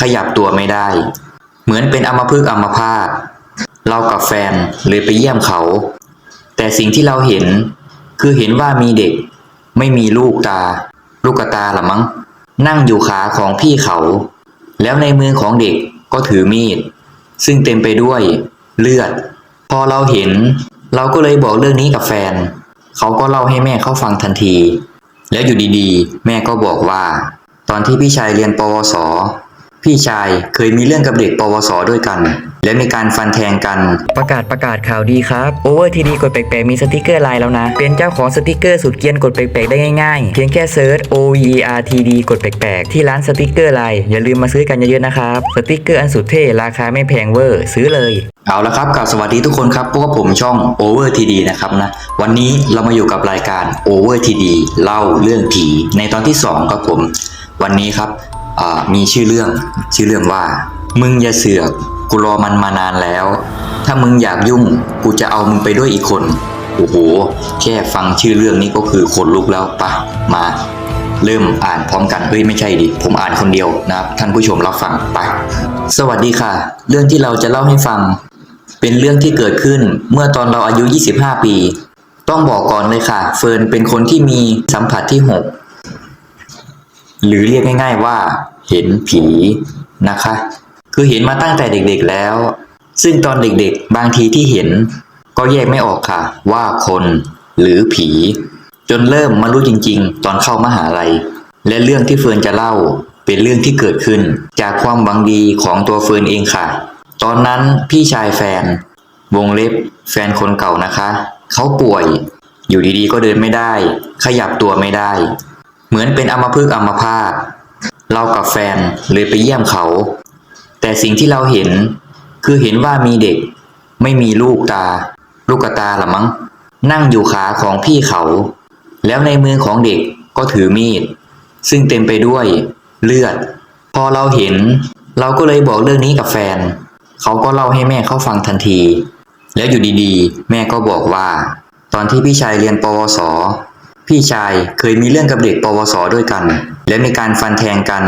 ขยับตัวไม่ได้ เหมือนเป็นอมพฤกอมพาตเรากับแฟนเลยไปเยี่ยมเขา แต่สิ่งที่เราเห็น คือเห็นว่ามีเด็ก ไม่มีลูกตา ลูกตาละมั้ง นั่งอยู่ขาของพี่เขา แล้วในมือของเด็กก็ถือมีด ซึ่งเต็มไปด้วย เลือด พอเราเห็น เราก็เลยบอกเรื่องนี้กับแฟน เขาก็เล่าให้แม่เขาฟังทันที แล้วอยู่ดีๆ แม่ก็บอกว่า ตอนที่พี่ชายเรียนปวส พี่ชายเคยมีเรื่องกับเด็กปวสด้วยกัน และมีการฟันแทงกัน ประกาศประกาศข่าวดีครับ Over TD กดแปลกๆมีสติกเกอร์ไลน์แล้วนะ เป็นเจ้าของสติกเกอร์สุดเกรียนกดแปลกๆได้ง่ายๆ เพียงแค่เซิร์ช O V E R T D กดแปลกๆที่ร้านสติกเกอร์ไลน์อย่าลืมมาซื้อกันเยอะๆนะครับสติกเกอร์อันสุดเท่ราคาไม่แพงเวอร์ซื้อเลยเอาละครับกับสวัสดีทุกคนครับพวกบผมช่อง Over TD นะครับนะ วันนี้เรามาอยู่กับรายการ Over TD เล่าเรื่องผีในตอนที่ 2 ครับผม วันนี้ครับอ่า มีชื่อเรื่อง ชื่อเรื่องว่า มึงอย่าเสือกกูรอมันมานานแล้ว ถ้ามึงอยากยุ่ง กูจะเอามึงไปด้วยอีกคน โอ้โห แค่ฟังชื่อเรื่องนี้ก็คือขนลุกแล้วปะมา เริ่มอ่านพร้อมกันเฮ้ยไม่ใช่ดิ ผมอ่านคนเดียวนะครับท่านผู้ชมรับฟังไป สวัสดีค่ะ เรื่องที่เราจะเล่าให้ฟัง เป็นเรื่องที่เกิดขึ้นเมื่อตอนเราอายุ 25 ปี ต้องบอกก่อนเลยค่ะ เฟิร์นเป็นคนที่มีสัมผัสที่ 6 หรือเรียกง่าย ๆ ว่าเห็นผีนะคะ คือเห็นมาตั้งแต่เด็กๆแล้ว ซึ่งตอนเด็กๆ บางทีที่เห็น ก็แยกไม่ออกค่ะ ว่าคนหรือผี จนเริ่มมารู้จริง ๆ ตอนเข้ามหาลัย และเรื่องที่เฟิร์นจะเล่าเป็นเรื่องที่เกิดขึ้น จากความหวังดีของตัวเฟิร์นเองค่ะ ตอนนั้นพี่ชายแฟน วงเล็บ แฟนคนเก่านะคะ เขาป่วย อยู่ดีๆ ก็เดินไม่ได้ ขยับตัวไม่ได้ เหมือนเป็นอมพฤกอมพาตเรากับแฟนเลยไปเยี่ยมเขา แต่สิ่งที่เราเห็นคือเห็นว่ามีเด็ก ไม่มีลูกตา ลูกตาละมั้ง นั่งอยู่ขาของพี่เขา แล้วในมือของเด็กก็ถือมีด ซึ่งเต็มไปด้วยเลือด พอเราเห็น เราก็เลยบอกเรื่องนี้กับแฟน เขาก็เล่าให้แม่เขาฟังทันที แล้วอยู่ดีๆ แม่ก็บอกว่า ตอนที่พี่ชายเรียนปวส พี่ชายเคยมีเรื่องกับเด็กปวสด้วยกัน และมีการฟันแทงกัน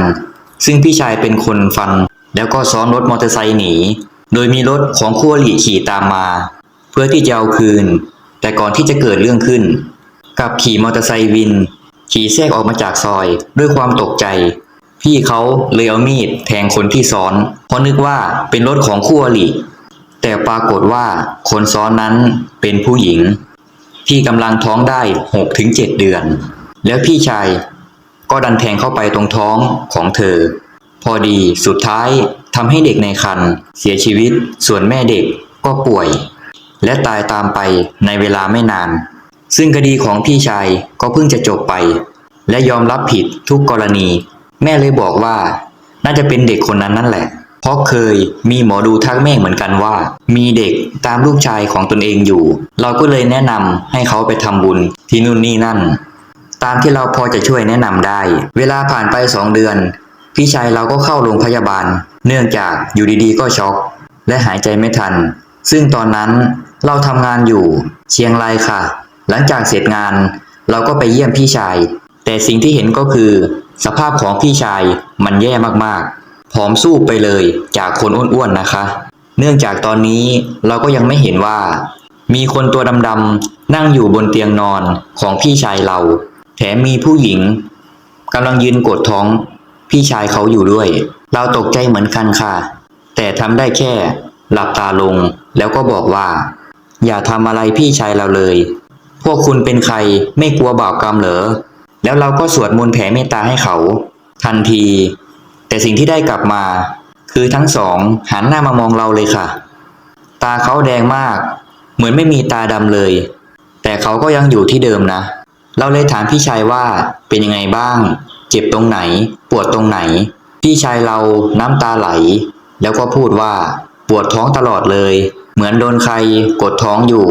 ซึ่งพี่ชายเป็นคนฟัน แล้วก็ซ้อนรถมอเตอร์ไซค์หนี โดยมีรถของคู่อริขี่ตามมา เพื่อที่จะเอาคืน แต่ก่อนที่จะเกิดเรื่องขึ้นกับขี่มอเตอร์ไซค์วิน ขี่แทรกออกมาจากซอย ด้วยความตกใจ พี่เขาเลยเอามีดแทงคนที่ซ้อน เพราะนึกว่าเป็นรถของคู่อริแต่ปรากฏว่าคนซ้อนนั้นเป็นผู้หญิง ที่กำลังท้องได้6ถึง7เดือน แล้วพี่ชายก็ดันแทงเข้าไปตรงท้องของเธอ พอดีสุดท้ายทำให้เด็กในครรภ์เสียชีวิต ส่วนแม่เด็กก็ป่วย และตายตามไปในเวลาไม่นาน ซึ่งคดีของพี่ชายก็เพิ่งจะจบไป และยอมรับผิดทุกกรณี แม่เลยบอกว่า น่าจะเป็นเด็กคนนั้นนั่นแหละ ราะเคยมีหมอดูทักแม่เหมือนกันว่า มีเด็กตามลูกชายของตนเองอยู่ เราก็เลยแนะนำให้เขาไปทำบุญที่นู่นนี่นั่น ตามที่เราพอจะช่วยแนะนำได้ เวลาผ่านไปสองเดือน พี่ชายเราก็เข้าโรงพยาบาล เนื่องจากอยู่ดีๆ ก็ช็อก และหายใจไม่ทัน ซึ่งตอนนั้นเราทำงานอยู่ เชียงรายค่ะ หลังจากเสร็จงาน เราก็ไปเยี่ยมพี่ชาย แต่สิ่งที่เห็นก็คือ สภาพของพี่ชายมันแย่มากๆ ผอมสู้ไปเลยจากคนอ้วนๆนะคะ เนื่องจากตอนนี้เราก็ยังไม่เห็นว่า มีคนตัวดำๆนั่งอยู่บนเตียงนอนของพี่ชายเรา แถมมีผู้หญิงกำลังยืนกดท้อง พี่ชายเขาอยู่ด้วย เราตกใจเหมือนกันค่ะ แต่ทำได้แค่ หลับตาลงแล้วก็บอกว่า อย่าทำอะไรพี่ชายเราเลย พวกคุณเป็นใครไม่กลัวบาปกรรมเหรอ แล้วเราก็สวดมนต์แผ่เมตตาให้เขา ทันที แต่สิ่งที่ได้กลับมา คือทั้งสองหันหน้ามามองเราเลยค่ะ ตาเขาแดงมาก เหมือนไม่มีตาดำเลย แต่เขาก็ยังอยู่ที่เดิมนะ เราเลยถามพี่ชายว่าเป็นยังไงบ้าง เจ็บตรงไหน ปวดตรงไหน พี่ชายเราน้ำตาไหล แล้วก็พูดว่า ปวดท้องตลอดเลย เหมือนโดนใครกดท้องอยู่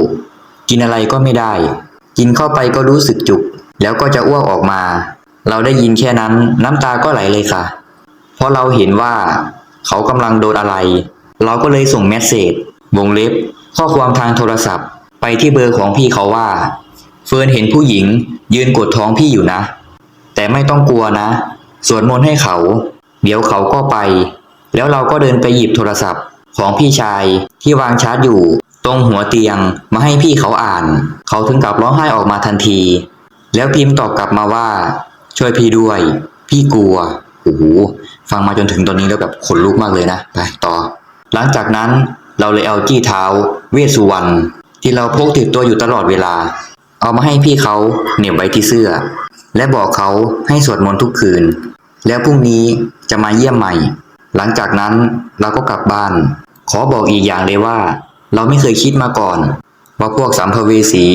กินอะไรก็ไม่ได้ กินเข้าไปก็รู้สึกจุก แล้วก็จะอ้วกออกมา เราได้ยินแค่นั้นน้ำตาก็ไหลเลยค่ะ เพราะเราเห็นว่าเขากำลังโดนอะไร เราก็เลยส่งเมสเซจวงเล็บ ข้อความทางโทรศัพท์ ไปที่เบอร์ของพี่เขาว่า เฟิร์นเห็นผู้หญิง ยืนกดท้องพี่อยู่นะ แต่ไม่ต้องกลัวนะสวดมนต์ให้เขา เดี๋ยวเขาก็ไป แล้วเราก็เดินไปหยิบโทรศัพท์ของพี่ชายที่วางชาร์จอยู่ ตรงหัวเตียงมาให้พี่เขาอ่าน เขาถึงกับร้องไห้ออกมาทันที แล้วพิมพ์ตอบกลับมาว่า ช่วยพี่ด้วย พี่กลัวโอ้โห ฟังมาจนถึงตอนนี้แล้วแบบขนลุกมากเลยนะไปต่อ หลังจากนั้นเราเลยเอาจี้เท้า เวสุวรรณที่เราพกติดตัวอยู่ตลอดเวลา เอามาให้พี่เขาเหน็บไว้ที่เสื้อ และบอกเขาให้สวดมนต์ทุกคืน แล้วพรุ่งนี้จะมาเยี่ยมใหม่ หลังจากนั้นเราก็กลับบ้าน ขอบอกอีกอย่างเลยว่า เราไม่เคยคิดมาก่อน ว่าพวกสัมภเวสี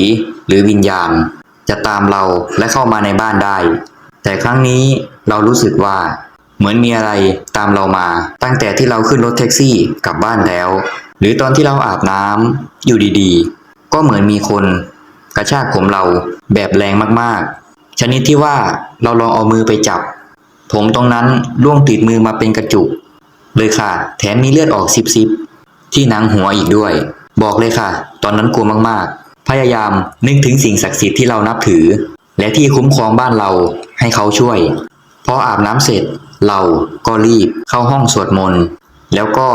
หรือวิญญาณ จะตามเราและเข้ามาในบ้านได้ แต่ครั้งนี้เรารู้สึกว่า เหมือนมีอะไรตามเรามา ตั้งแต่ที่เราขึ้นรถแท็กซี่กลับบ้านแล้ว หรือตอนที่เราอาบน้ำอยู่ดีๆ ก็เหมือนมีคนกระชากผมเราแบบแรงมากๆ ชนิดที่ว่าเราลองเอามือไปจับ ผมตรงนั้นล่วงติดมือมาเป็นกระจุก เลยค่ะ แถมมีเลือดออกซิบๆที่หนังหัวอีกด้วย บอกเลยค่ะ ตอนนั้นกลัวมากๆ พยายามนึกถึงสิ่งศักดิ์สิทธิ์ที่เรานับถือ และที่คุ้มครองบ้านเราให้เขาช่วยพออาบน้ำเสร็จ เราก็รีบเข้าห้องสวดมนต์แล้วก็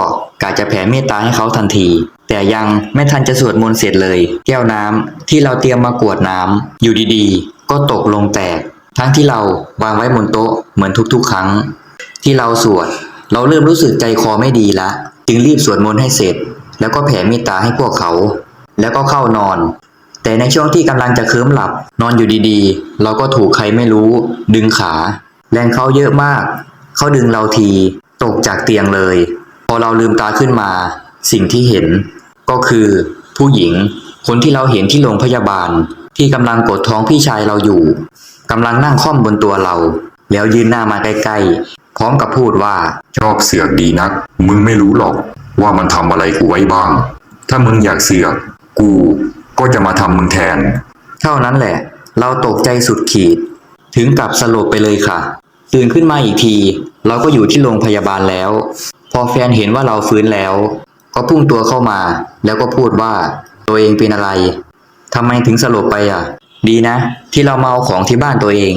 กะจะแผ่เมตตาให้เขาทันที แต่ยังไม่ทันจะสวดมนต์เสร็จเลย แก้วน้ำที่เราเตรียมมากรวดน้ำอยู่ดีๆ ก็ตกลงแตก ทั้งที่เราวางไว้บนโต๊ะเหมือนทุกๆ ครั้ง ที่เราสวด เราเริ่มรู้สึกใจคอไม่ดีละ จึงรีบสวดมนต์ให้เสร็จ แล้วก็แผ่เมตตาให้พวกเขา แล้วก็เข้านอน แต่ในช่วงที่กำลังจะเคลิ้มหลับ นอนอยู่ดีๆ เราก็ถูกใครไม่รู้ ดึงขา แรงเขาเยอะมาก เขาดึงเราทีตกจากเตียงเลย พอเราลืมตาขึ้นมา สิ่งที่เห็น ก็คือ ผู้หญิง คนที่เราเห็นที่โรงพยาบาล ที่กำลังกดท้องพี่ชายเราอยู่กำลังนั่งค่อมบนตัวเรา แล้วยืนหน้ามาใกล้ๆพร้อมกับพูดว่า ชอบเสือกดีนัก มึงไม่รู้หรอกว่ามันทำอะไรกูไว้บ้าง ถ้ามึงอยากเสือก กูก็จะมาทำมึงแทน เท่านั้นแหละ เราตกใจสุดขีด ถึงกับสลบไปเลยค่ะ ตื่นขึ้นมาอีกที เราก็อยู่ที่โรงพยาบาลแล้ว พอแฟนเห็นว่าเราฟื้นแล้ว ก็พุ่งตัวเข้ามา แล้วก็พูดว่า ตัวเองเป็นอะไรทำไมถึงสลบไปอะ ดีนะ ที่เรามาเอาของที่บ้านตัวเอง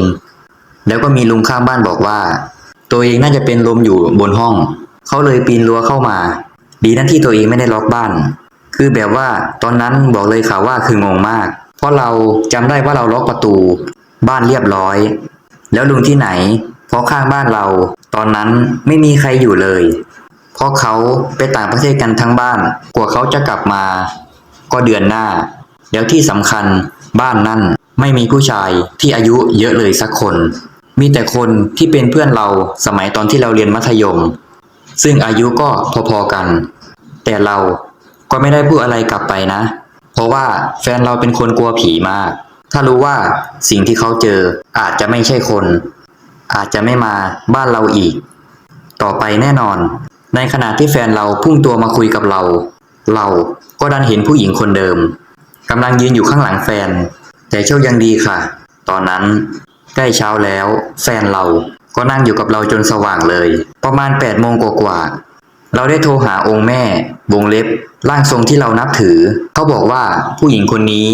แล้วก็มีลุงข้างบ้านบอกว่า ตัวเองน่าจะเป็นลมอยู่บนห้อง เขาเลยปีนรั้วเข้ามา ดีนะที่ตัวเองไม่ได้ล็อกบ้าน คือแบบว่าตอนนั้นบอกเลยค่ะว่าคืองงมาก เพราะเราจำได้ว่าเราล็อกประตู บ้านเรียบร้อย แล้วลุงที่ไหน เพราะข้างบ้านเรา ตอนนั้นไม่มีใครอยู่เลย เพราะเขาไปต่างประเทศกันทั้งบ้าน กว่าเขาจะกลับมา ก็เดือนหน้า แล้วที่สำคัญบ้านนั่นไม่มีผู้ชายที่อายุเยอะเลยสักคน มีแต่คนที่เป็นเพื่อนเราสมัยตอนที่เราเรียนมัธยม ซึ่งอายุก็พอๆกัน แต่เราก็ไม่ได้พูดอะไรกลับไปนะ เพราะว่าแฟนเราเป็นคนกลัวผีมาก ถ้ารู้ว่าสิ่งที่เขาเจออาจจะไม่ใช่คน อาจจะไม่มาบ้านเราอีก ต่อไปแน่นอน ในขณะที่แฟนเราพุ่งตัวมาคุยกับเรา เราก็ดันเห็นผู้หญิงคนเดิมกำลังยืนอยู่ข้างหลังแฟน แต่โชคยังดีค่ะ ตอนนั้นใกล้เช้าแล้ว แฟนเราก็นั่งอยู่กับเราจนสว่างเลย ประมาณ8ปดโมงกว่าๆเราได้โทรหาองค์แม่ วงเล็บร่างทรงที่เรานับถือ เขาบอกว่าผู้หญิงคนนี้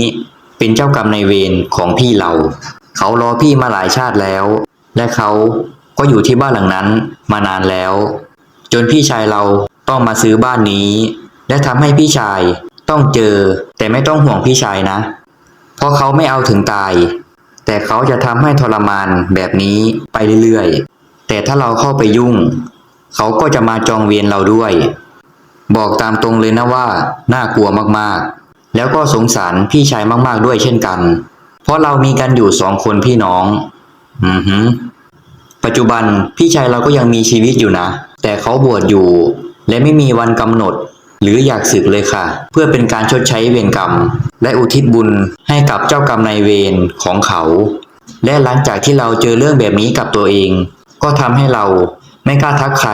เป็นเจ้ากรรมนายเวรของพี่เรา เขารอพี่มาหลายชาติแล้ว และเขาก็อยู่ที่บ้านหลังนั้นมานานแล้ว จนพี่ชายเราต้องมาซื้อบ้านนี้ และทำให้พี่ชายต้องเจอ แต่ไม่ต้องห่วงพี่ชายนะ เพราะเขาไม่เอาถึงตาย แต่เขาจะทำให้ทรมานแบบนี้ไปเรื่อยๆ แต่ถ้าเราเข้าไปยุ่ง เขาก็จะมาจองเวรเราด้วย บอกตามตรงเลยนะว่า น่ากลัวมากๆ แล้วก็สงสารพี่ชายมากๆด้วยเช่นกัน เพราะเรามีกันอยู่สองคนพี่น้อง อือหือปัจจุบันพี่ชายเราก็ยังมีชีวิตอยู่นะ แต่เขาบวชอยู่ และไม่มีวันกำหนด หรืออยากสึกเลยค่ะ เพื่อเป็นการชดใช้เวรกรรม และอุทิศบุญให้กับเจ้ากรรมนายเวรของเขา และหลังจากที่เราเจอเรื่องแบบนี้กับตัวเอง ก็ทำให้เราไม่กล้าทักใคร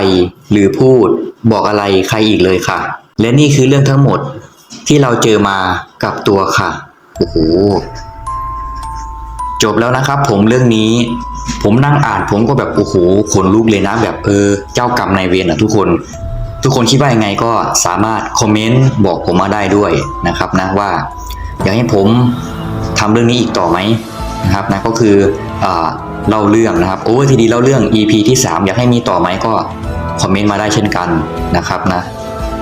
หรือพูดบอกอะไรใครอีกเลยค่ะ และนี่คือเรื่องทั้งหมดที่เราเจอมากับตัวค่ะโอ้โห จบแล้วนะครับ ผมเรื่องนี้ ผมนั่งอ่านผมก็แบบโอ้โหขนลุกเลยนะ แบบเออเจ้ากรรมนายเวรอะทุกคน ทุกคนคิดว่ายังไงก็สามารถคอมเมนต์บอกผมมาได้ด้วยนะครับนะว่า อยากให้ผมทำเรื่องนี้อีกต่อไหมนะครับนะก็คืออเล่าเรื่องนะครับโอ้ทีดีเล่าเรื่อง EP ที่ 3 อยากให้มีต่อไหมก็คอมเมนต์มาได้เช่นกันนะครับนะ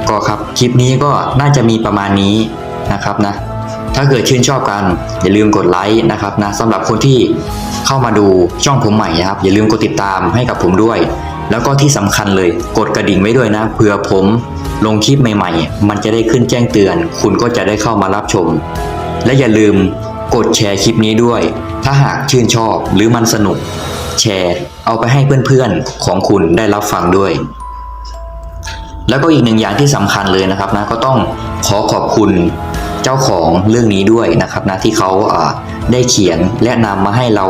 ก็ครับคลิปนี้ก็น่าจะมีประมาณนี้นะครับนะ ถ้าเกิดชื่นชอบกันอย่าลืมกดไลค์นะครับนะสำหรับคนที่เข้ามาดูช่องผมใหม่นะครับ อย่าลืมกดติดตามให้กับผมด้วย แล้วก็ที่สำคัญเลยกดกระดิ่งไว้ด้วยนะเผื่อผมลงคลิปใหม่ๆ มันจะได้ขึ้นแจ้งเตือน คุณก็จะได้เข้ามารับชม และอย่าลืมกดแชร์คลิปนี้ด้วย ถ้าหากชื่นชอบหรือมันสนุก แชร์เอาไปให้เพื่อนๆของคุณได้รับฟังด้วย แล้วก็อีกหนึ่งอย่างที่สำคัญเลยนะครับนะก็ต้องขอขอบคุณ เจ้าของเรื่องนี้ด้วยนะครับนะที่เขาได้เขียนและนำมาให้เรา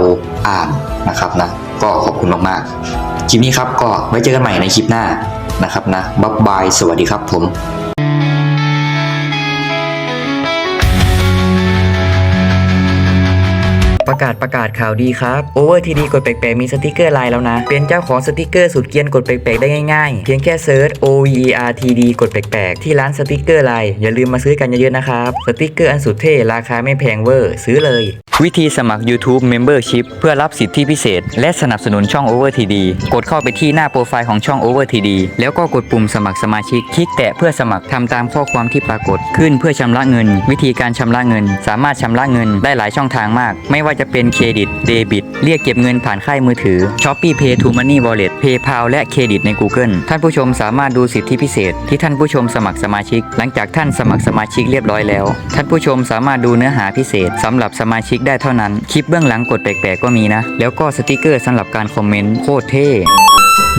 อ่านนะครับนะก็ขอบคุณมากๆคลิปนี้ครับก็ไว้เจอกันใหม่ในคลิปหน้านะครับนะบ๊ายบายสวัสดีครับผม ประกาศประกาศข่าวดีครับ Over TD กดแปลกๆมีสติกเกอร์ไลน์แล้วนะ เป็นเจ้าของสติกเกอร์สุดเกียนกดแปลกๆได้ง่ายๆ เพียงแค่เซิร์ช OVER TD กดแปลกๆที่ร้านสติกเกอร์ไลน์อย่าลืมมาซื้อกันเยอะๆนะครับสติกเกอร์อันสุดเท่ราคาไม่แพงเวอร์ซื้อเลย วิธีสมัคร YouTube Membership เพื่อรับสิทธิพิเศษ และสนับสนุนช่อง Over TD กดเข้าไปที่หน้าโปรไฟล์ของช่อง Over TD แล้วก็กดปุ่มสมัครสมาชิก คลิกแตะเพื่อสมัครทำตามข้อความที่ปรากฏขึ้นเพื่อชำระเงิน วิธีการชำระเงิน สามารถชำระเงินได้หลายช่องทางมาก ไม่ว่าจะเป็นเครดิตเดบิตเรียกเก็บเงินผ่านค่ายมือถือ Shopee Pay to Money Wallet PayPal และเครดิตใน Google ท่านผู้ชมสามารถดูสิทธิพิเศษ ที่ท่านผู้ชมสมัครสมาชิก หลังจากท่านสมัครสมาชิกเรียบร้อยแล้ว ท่านผู้ชมสามารถดูเนื้อหาพิเศษสำหรับสมาชิกได้เท่านั้น คลิปเบื้องหลังกดแปลกๆก็มีนะ แล้วก็สติกเกอร์สำหรับการคอมเมนต์โคตรเท่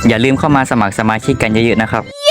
อย่าลืมเข้ามาสมัครสมาชิกกันเยอะๆนะครับ